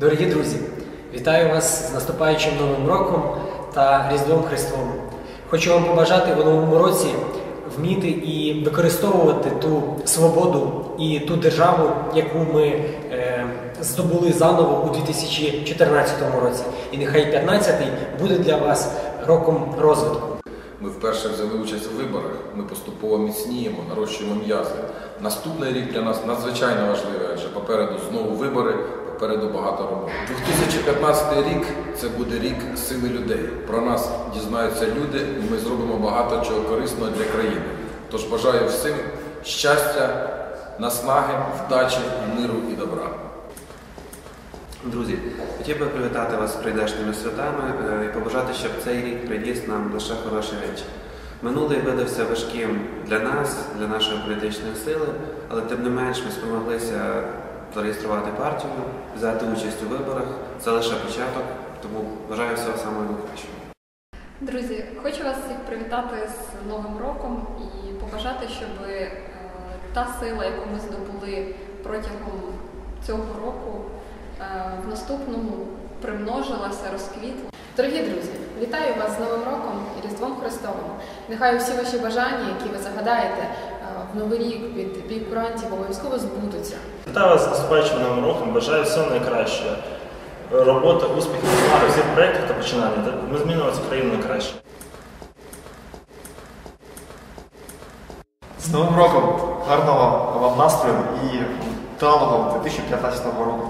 Дорогі друзі, вітаю вас з наступаючим Новим роком та Різдвом Христовим. Хочу вам побажати в новому році вміти і використовувати ту свободу і ту державу, яку ми е, здобули заново у 2014 році. І нехай 15-й буде для вас роком розвитку. Ми вперше взяли участь у виборах. Ми поступово міцніємо, нарощуємо м'язи. Наступний рік для нас надзвичайно важливий, адже попереду знову вибори, попереду багато роботи. 2015 рік це буде рік сили людей. Про нас дізнаються люди, і ми зробимо багато чого корисного для країни. Тож бажаю всім щастя, наснаги, вдачі, миру і добра. Друзі, хотів би привітати вас з прийдешніми святами е, і побажати, щоб цей рік приніс нам лише хороші речі. Минулий видався важким для нас, для нашої політичної сили, але тим не менш ми спромоглися зареєструвати партію, взяти участь у виборах. Це лише початок, тому бажаю всього самого найкращого. Друзі, хочу вас всіх привітати з Новим роком і побажати, щоб е, та сила, яку ми здобули протягом цього року, е, в наступному примножилася, розквітла. Дорогі друзі, вітаю вас з Новим роком і Різдвом Христовим. Нехай усі ваші бажання, які ви загадаєте е, в новий рік під бій курантів, обов'язково збудуться. Вітаю вас з наступаючим новим роком. Бажаю всього найкращого. Робота, наснаги всіх проєктів та починання. Ми змінимо цю країну на краще. З Новим роком! Гарного вам настрою і вдалого 2015 року!